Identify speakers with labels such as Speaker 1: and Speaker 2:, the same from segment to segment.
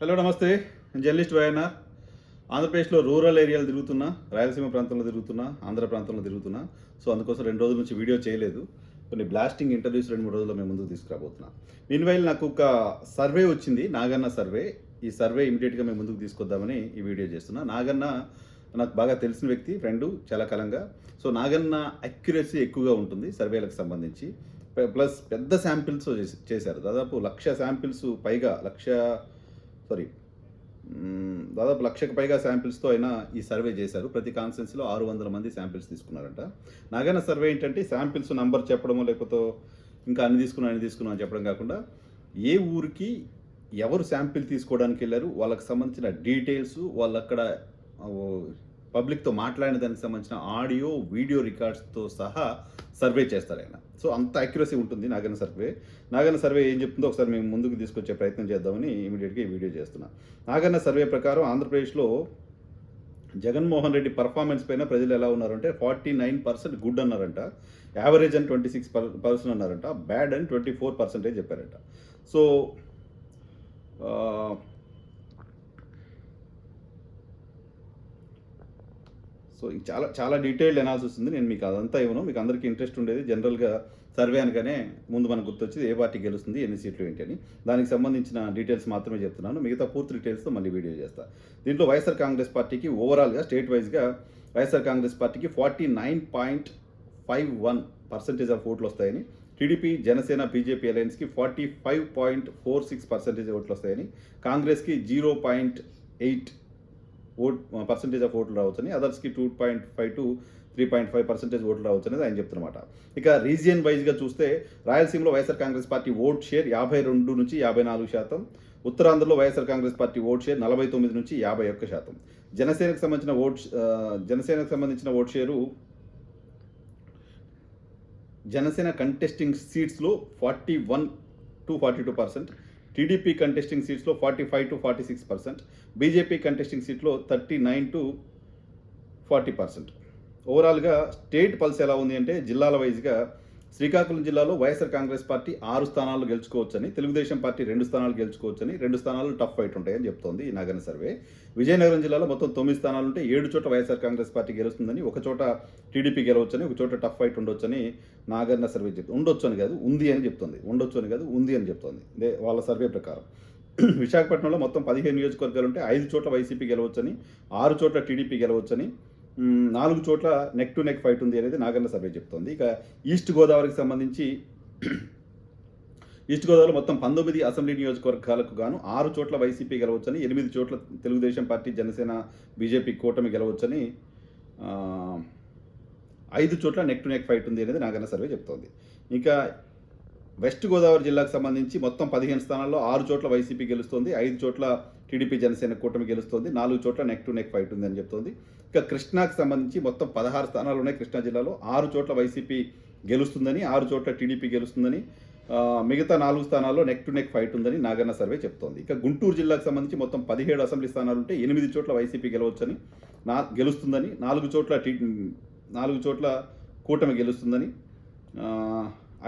Speaker 1: Hello నమస్తే. Journalist YNR ఆంధ్రప్రదేశ్లో rural ఏరియాలు తిరుగుతున్నా రాయలసీమ ప్రాంతంలో తిరుగుతున్నా ఆంధ్ర ప్రాంతంలో తిరుగుతున్నా. సో అందుకోసం రెండు రోజుల నుంచి వీడియో చేయలేదు. కొన్ని బ్లాస్టింగ్ ఇంటర్వ్యూస్ రెండు మూడు రోజుల్లో మేము ముందుకు తీసుకురాబోతున్నాం. మీన్వైల్ నాకు ఒక సర్వే వచ్చింది నాగన్న సర్వే ఈ సర్వే ఇమీడియట్గా మేము ముందుకు తీసుకొద్దామని ఈ వీడియో చేస్తున్నా. నాగన్న నాకు బాగా తెలిసిన వ్యక్తి ఫ్రెండు చాలా కాలంగా. సో నాగన్న అక్యురసీ ఎక్కువగా ఉంటుంది సర్వేలకు సంబంధించి. ప్లస్ పెద్ద శాంపిల్స్ చేశారు. దాదాపు లక్ష శాంపిల్స్ పైగా లక్ష సారీ దాదాపు లక్షకు పైగా శాంపిల్స్తో అయినా ఈ సర్వే చేశారు. ప్రతి కాన్స్టెన్సీలో ఆరు వందల మంది శాంపిల్స్ తీసుకున్నారంట. నాగైన సర్వే ఏంటంటే శాంపిల్స్ నంబర్ చెప్పడమో లేకపోతే ఇంకా అన్ని తీసుకున్నా అన్ని తీసుకున్నా అని చెప్పడం కాకుండా ఏ ఊరికి ఎవరు శాంపిల్ తీసుకోవడానికి వెళ్ళారు వాళ్ళకి సంబంధించిన డీటెయిల్స్ వాళ్ళు అక్కడ పబ్లిక్తో మాట్లాడిన దానికి సంబంధించిన ఆడియో వీడియో రికార్డ్స్తో సహా సర్వే చేస్తారు ఆయన. సో అంత అక్యురసీ ఉంటుంది నాగన సర్వే. నాగన సర్వే ఏం చెప్తుందో ఒకసారి మేము ముందుకు తీసుకొచ్చే ప్రయత్నం చేద్దామని ఇమీడియట్గా ఈ వీడియో చేస్తున్నా. నాగన్న సర్వే ప్రకారం ఆంధ్రప్రదేశ్లో జగన్మోహన్ రెడ్డి పర్ఫార్మెన్స్ పైన ప్రజలు ఎలా ఉన్నారంటే ఫార్టీ నైన్ పర్సెంట్ గుడ్ అన్నారంట. యావరేజ్ అని ట్వంటీ సిక్స్ పర్సెంట్ అన్నారంట. బ్యాడ్ అని ట్వంటీ ఫోర్ పర్సెంటేజ్ చెప్పారంట. సో సో ఇది చాలా చాలా డీటెయిల్డ్ అనాలిసిస్ ఉంది. నేను మీకు అదంతా ఇవ్వను. మీకు అందరికీ ఇంట్రెస్ట్ ఉండేది జనరల్గా సర్వే అనగానే ముందు మనకు గుర్తొచ్చేది ఏ పార్టీ గెలుస్తుంది ఎన్ని సీట్లు ఏంటి అని. దానికి సంబంధించిన డీటెయిల్స్ మాత్రమే చెప్తున్నాను. మిగతా పూర్తి డీటెయిల్స్తో మళ్ళీ వీడియో చేస్తా. దీంట్లో వైఎస్ఆర్ కాంగ్రెస్ పార్టీకి ఓవరాల్గా స్టేట్ వైజ్గా వైఎస్ఆర్ కాంగ్రెస్ పార్టీకి forty nine point five one percentage of ఓట్లు వస్తాయని TDP Janasena BJP అలయన్స్కి forty five point four six percentage ఓట్లు వస్తాయని కాంగ్రెస్కి zero point eight vote percentage of ఓట్లు రావచ్చని అదర్స్కి two point five to three point five percentage ఓట్లు రావచ్చు అనేది ఆయన చెప్తున్నమాట. ఇక రీజియన్ వైజ్గా చూస్తే రాయలసీమలో YSR Congress party vote share యాభై రెండు నుంచి యాభై నాలుగు శాతం ఉత్తరాంధ్రలో YSR Congress party vote share నలభై తొమ్మిది నుంచి యాభై ఒక్క శాతం. జనసేనకు సంబంధించిన ఓట్ జనసేనకు సంబంధించిన vote share Janasena contesting సీట్స్లో forty one to forty two percent TDP contesting సీట్స్లో forty five to forty six percent BJP contesting సీట్లో thirty nine to forty percent ఓవరాల్గా స్టేట్ పల్స్ ఎలా ఉంది అంటే జిల్లాల వైజ్గా శ్రీకాకుళం జిల్లాలో వైఎస్ఆర్ కాంగ్రెస్ పార్టీ ఆరు స్థానాలు గెలుచుకోవచ్చని తెలుగుదేశం పార్టీ రెండు స్థానాలు గెలుచుకోవచ్చని రెండు స్థానాలు టఫ్ ఫైట్ ఉంటాయని చెప్తోంది ఈ నగర సర్వే విజయనగరం జిల్లాలో మొత్తం తొమ్మిది స్థానాలు ఉంటే ఏడు చోట్ల వైఎస్ఆర్ కాంగ్రెస్ పార్టీ గెలుస్తుందని ఒక చోట టీడీపీ గెలవచ్చని ఒక చోట టఫ్ ఫైట్ ఉండొచ్చని నాగన్న సర్వే చెప్తుంది. ఉండొచ్చు అని కాదు ఉంది అని చెప్తుంది. ఉండొచ్చు అని కాదు ఉంది అని చెప్తోంది. ఇదే వాళ్ళ సర్వే ప్రకారం. విశాఖపట్నంలో మొత్తం పదిహేను నియోజకవర్గాలు ఉంటే ఐదు చోట్ల వైసీపీ గెలవచ్చని ఆరు చోట్ల టీడీపీ గెలవచ్చని నాలుగు చోట్ల నెక్ టు నెక్ ఫైట్ ఉంది అనేది నాగన్న సర్వే చెప్తోంది. ఇక ఈస్ట్ గోదావరికి సంబంధించి ఈస్ట్ గోదావరి మొత్తం పంతొమ్మిది అసెంబ్లీ నియోజకవర్గాలకు గాను ఆరు చోట్ల వైసీపీ గెలవచ్చని ఎనిమిది చోట్ల తెలుగుదేశం పార్టీ జనసేన బీజేపీ కూటమి గెలవచ్చని ఐదు చోట్ల నెక్ టు నెక్ ఫైట్ ఉంది అనేది నాగన్న సర్వే చెప్తోంది. ఇంకా వెస్ట్ గోదావరి జిల్లాకు సంబంధించి మొత్తం పదిహేను స్థానాల్లో ఆరు చోట్ల వైసీపీ గెలుస్తోంది ఐదు చోట్ల టీడీపీ జనసేన కూటమి గెలుస్తుంది నాలుగు చోట్ల నెక్ టు నెక్ ఫైట్ ఉందని చెప్తోంది. ఇక కృష్ణాకు సంబంధించి మొత్తం పదహారు స్థానాలు ఉన్నాయి కృష్ణా జిల్లాలో ఆరు చోట్ల వైసీపీ గెలుస్తుందని ఆరు చోట్ల టీడీపీ గెలుస్తుందని మిగతా నాలుగు స్థానాల్లో నెక్ టు నెక్ ఫైట్ ఉందని నాగన్న సర్వే చెప్తోంది. ఇక గుంటూరు జిల్లాకు సంబంధించి మొత్తం పదిహేడు అసెంబ్లీ స్థానాలు ఉంటే ఎనిమిది చోట్ల వైసీపీ గెలవచ్చని నా గెలుస్తుందని నాలుగు చోట్ల టీ నాలుగు చోట్ల కూటమి గెలుస్తుందని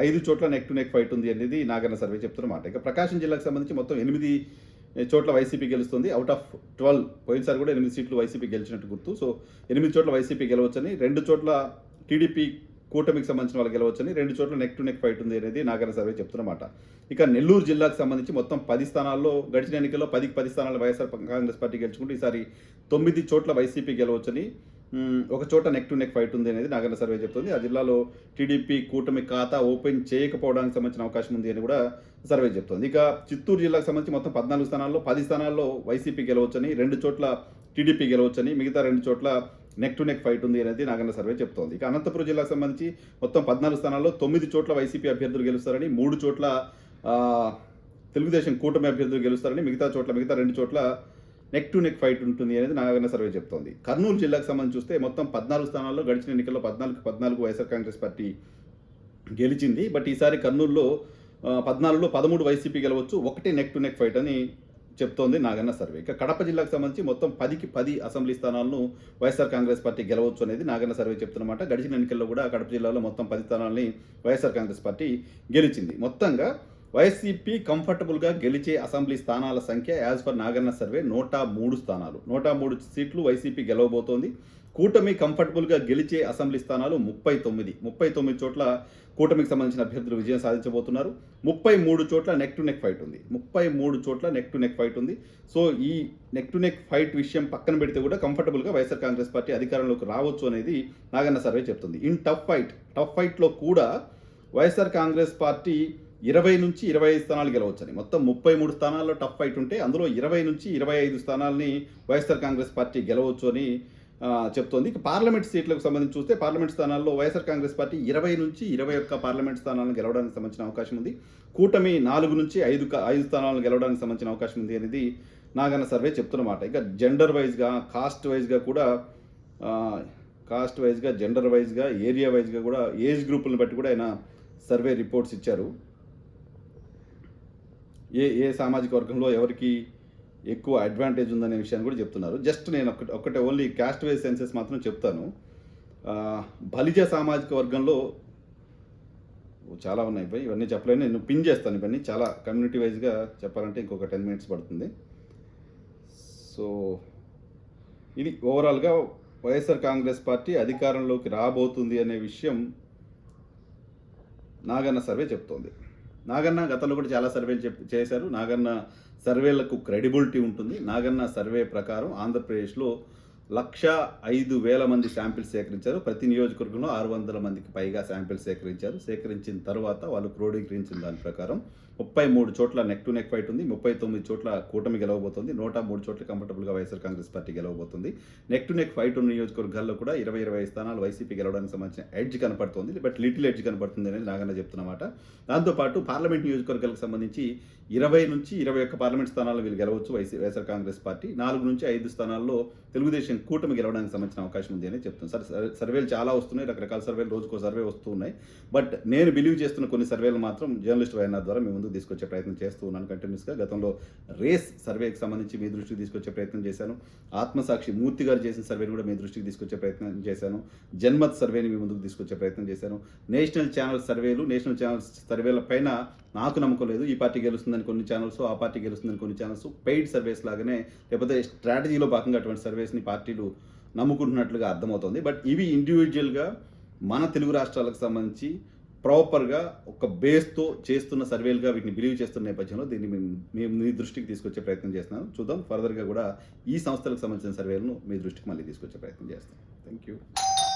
Speaker 1: ఐదు చోట్ల నెక్ టు నెక్ ఫైట్ ఉంది అనేది నాగన్న సర్వే చెప్తున్నమాట ఇక ప్రకాశం జిల్లాకు సంబంధించి మొత్తం ఎనిమిది చోట్ల వైసీపీ గెలుస్తుంది. అవుట్ ఆఫ్ ట్వెల్వ్ పోయినసారి కూడా ఎనిమిది సీట్లు వైసీపీ గెలిచినట్టు గుర్తు. సో ఎనిమిది చోట్ల వైసీపీ గెలవచ్చని రెండు చోట్ల టీడీపీ కూటమికి సంబంధించిన వాళ్ళు గెలవచ్చని రెండు చోట్ల నెక్ టు నెక్ ఫైట్ ఉంది అనేది నాగరణ సర్వే చెప్తున్నమాట ఇక నెల్లూరు జిల్లాకు సంబంధించి మొత్తం పది స్థానాల్లో గడిచిన ఎన్నికల్లో పదికి పది స్థానాలు వైఎస్ఆర్ కాంగ్రెస్ పార్టీ గెలుచుకుంటే ఈసారి తొమ్మిది చోట్ల వైసీపీ గెలవచ్చని ఒక చోట నెక్ టు నెక్ ఫైట్ ఉంది అనేది నాగన్న సర్వే చెప్తుంది. ఆ జిల్లాలో టీడీపీ కూటమి ఖాతా ఓపెన్ చేయకపోవడానికి సంబంధించిన అవకాశం ఉంది అని కూడా సర్వే చెప్తుంది. ఇక చిత్తూరు జిల్లాకు సంబంధించి మొత్తం పద్నాలుగు స్థానాల్లో పది స్థానాల్లో వైసీపీ గెలవచ్చని రెండు చోట్ల టీడీపీ గెలవచ్చని మిగతా రెండు చోట్ల నెక్ టు నెక్ ఫైట్ ఉంది అనేది నాగన్న సర్వే చెప్తోంది. ఇక అనంతపురం జిల్లాకు సంబంధించి మొత్తం పద్నాలుగు స్థానాల్లో తొమ్మిది చోట్ల వైసీపీ అభ్యర్థులు గెలుస్తారని మూడు చోట్ల తెలుగుదేశం కూటమి అభ్యర్థులు గెలుస్తారని మిగతా చోట్ల మిగతా రెండు చోట్ల నెక్ టు నెక్ ఫైట్ ఉంటుంది అనేది నాగన్న సర్వే చెప్తోంది. కర్నూలు జిల్లాకు సంబంధించి చూస్తే మొత్తం పద్నాలుగు స్థానాల్లో గడిచిన ఎన్నికల్లో పద్నాలుగు పద్నాలుగు వైఎస్ఆర్ కాంగ్రెస్ పార్టీ గెలిచింది. బట్ ఈసారి కర్నూలులో పద్నాలుగులో పదమూడు వైసీపీ గెలవచ్చు ఒకటి నెక్ టు నెక్ ఫైట్ అని చెప్తోంది నాగన్న సర్వే. ఇక కడప జిల్లాకు సంబంధించి మొత్తం పదికి పది అసెంబ్లీ స్థానాలను వైఎస్ఆర్ కాంగ్రెస్ పార్టీ గెలవచ్చు అనేది నాగన్న సర్వే చెప్తున్నమాట. గడిచిన ఎన్నికల్లో కూడా కడప జిల్లాలో మొత్తం పది స్థానాలని వైఎస్ఆర్ కాంగ్రెస్ పార్టీ గెలిచింది. మొత్తంగా వైసీపీ కంఫర్టబుల్గా గెలిచే అసెంబ్లీ స్థానాల సంఖ్య యాజ్ పర్ నాగన్న సర్వే నూట మూడు స్థానాలు. నూట మూడు సీట్లు వైసీపీ గెలవబోతోంది. కూటమి కంఫర్టబుల్గా గెలిచే అసెంబ్లీ స్థానాలు ముప్పై తొమ్మిది. ముప్పై తొమ్మిది చోట్ల కూటమికి సంబంధించిన అభ్యర్థులు విజయం సాధించబోతున్నారు. ముప్పై మూడు చోట్ల నెక్ టు నెక్ ఫైట్ ఉంది. ముప్పై మూడు చోట్ల నెక్ టు నెక్ ఫైట్ ఉంది. సో ఈ నెక్ టు నెక్ ఫైట్ విషయం పక్కన పెడితే కూడా కంఫర్టబుల్గా వైఎస్ఆర్ కాంగ్రెస్ పార్టీ అధికారంలోకి రావచ్చు అనేది నాగన్న సర్వే చెప్తుంది. ఇన్ టఫ్ ఫైట్ టఫ్ ఫైట్లో కూడా వైఎస్ఆర్ కాంగ్రెస్ పార్టీ ఇరవై నుంచి ఇరవై ఐదు స్థానాలు గెలవచ్చని. మొత్తం ముప్పై మూడు స్థానాల్లో టఫ్ ఫైట్ ఉంటే అందులో ఇరవై నుంచి ఇరవై ఐదు స్థానాలని వైఎస్ఆర్ కాంగ్రెస్ పార్టీ గెలవచ్చు అని చెప్తోంది. ఇక పార్లమెంట్ సీట్లకు సంబంధించి చూస్తే పార్లమెంట్ స్థానాల్లో వైఎస్ఆర్ కాంగ్రెస్ పార్టీ ఇరవై నుంచి ఇరవై ఒక్క పార్లమెంట్ స్థానాలను గెలవడానికి సంబంధించిన అవకాశం ఉంది. కూటమి నాలుగు నుంచి ఐదు ఐదు స్థానాలను గెలవడానికి సంబంధించిన అవకాశం ఉంది అనేది నాగన్న సర్వే చెప్తున్నమాట ఇక జెండర్ వైజ్గా కాస్ట్ వైజ్గా కూడా కాస్ట్ వైజ్గా జెండర్ వైజ్గా ఏరియా వైజ్గా కూడా ఏజ్ గ్రూపులను బట్టి కూడా ఆయన సర్వే రిపోర్ట్స్ ఇచ్చారు. ఏ ఏ సామాజిక వర్గంలో ఎవరికి ఎక్కువ అడ్వాంటేజ్ ఉందనే విషయాన్ని కూడా చెప్తున్నారు. జస్ట్ నేను ఒకటి ఒకటే ఓన్లీ క్యాస్ట్ వైజ్ సెన్సెస్ మాత్రం చెప్తాను. బలిజ సామాజిక వర్గంలో చాలా ఉన్నాయి ఇవి ఇవన్నీ చెప్పలేను. నేను పిన్ చేస్తాను ఇవన్నీ. చాలా కమ్యూనిటీ వైజ్గా చెప్పాలంటే ఇంకొక టెన్ మినిట్స్ పడుతుంది. సో ఇది ఓవరాల్గా వైఎస్ఆర్ కాంగ్రెస్ పార్టీ అధికారంలోకి రాబోతుంది అనే విషయం నాగన్న సర్వే చెప్తోంది. నాగన్న గతంలో కూడా చాలా సర్వేలు చెప్ చేశారు. నాగన్న సర్వేలకు క్రెడిబిలిటీ ఉంటుంది. నాగన్న సర్వే ప్రకారం ఆంధ్రప్రదేశ్లో లక్ష ఐదు వేల మంది శాంపిల్స్ సేకరించారు. ప్రతి నియోజకవర్గంలో ఆరు వందల మందికి పైగా శాంపిల్స్ సేకరించారు. సేకరించిన తర్వాత వాళ్ళు క్రోడీకరించిన దాని ప్రకారం ముప్పై మూడు చోట్ల నెక్ టు నెక్ ఫైట్ ఉంది. ముప్పై తొమ్మిది చోట్ల కూటమి గెలవబోతుంది. నూట మూడు చోట్ల కంఫర్టబుల్గా వైఎస్ఆర్ కాంగ్రెస్ పార్టీ గెలవబోతుంది. నెక్ టు నెక్ ఫైట్ ఉన్న నియోజకవర్గాల్లో కూడా ఇరవై ఇరవై స్థానాలు వైసీపీ గెలవడానికి సంబంధించిన ఎడ్జ్ కనపడుతుంది. బట్ లిటిల్ ఎడ్జ్ కనపడుతుంది అనేది నాగన్న చెప్తున్నమాట. దాంతోపాటు పార్లమెంట్ నియోజకవర్గాలకు సంబంధించి ఇరవై నుంచి ఇరవై ఒక్క పార్లమెంట్ స్థానాలు వీళ్ళు గెలవచ్చు వైసీ వైఎస్ఆర్ కాంగ్రెస్ పార్టీ. నాలుగు నుంచి ఐదు స్థానాల్లో తెలుగుదేశం కూటమి గెలవడానికి సంబంధించిన అవకాశం ఉంది అని చెప్తుంది సరే సర్వేలు చాలా వస్తున్నాయి రకరకాల సర్వేలు రోజుకో సర్వే వస్తూ ఉన్నాయి. బట్ నేను బిలీవ్ చేస్తున్న కొన్ని సర్వేలు మాత్రం జర్నలిస్ట్ వైఎన్ఆర్ ద్వారా మీ ముందుకు తీసుకొచ్చే ప్రయత్నం చేస్తూ ఉన్నాను కంటిన్యూస్గా. గతంలో రేస్ సర్వేకి సంబంధించి మీ దృష్టికి తీసుకొచ్చే ప్రయత్నం చేశాను. ఆత్మసాక్షి మూర్తి గారు చేసిన సర్వేని కూడా మీ దృష్టికి తీసుకొచ్చే ప్రయత్నం చేశాను. జన్మత్ సర్వేని మీ ముందుకు తీసుకొచ్చే ప్రయత్నం చేశాను. నేషనల్ ఛానల్ సర్వేలు నేషనల్ ఛానల్స్ సర్వేల పైన నాకు నమ్మకం లేదు. ఈ పార్టీ గెలుస్తుందని కొన్ని ఛానల్స్ ఆ పార్టీ గెలుస్తుందని కొన్ని ఛానల్స్ పెయిడ్ సర్వేస్ లాగానే లేకపోతే స్ట్రాటజీలో భాగంగా అటువంటి సర్వేస్ని పార్టీ పార్టీలు నమ్ముకుంటున్నట్లుగా అర్థమవుతుంది. బట్ ఇవి ఇండివిజువల్గా మన తెలుగు రాష్ట్రాలకు సంబంధించి ప్రాపర్గా ఒక బేస్తో చేస్తున్న సర్వేలుగా వీటిని బిలీవ్ చేస్తున్న నేపథ్యంలో దీన్ని మేము మీ దృష్టికి తీసుకొచ్చే ప్రయత్నం చేస్తున్నాను. చూద్దాం. ఫర్దర్గా కూడా ఈ సంస్థలకు సంబంధించిన సర్వేలను మీ దృష్టికి మళ్ళీ తీసుకొచ్చే ప్రయత్నం చేస్తాం థ్యాంక్ యూ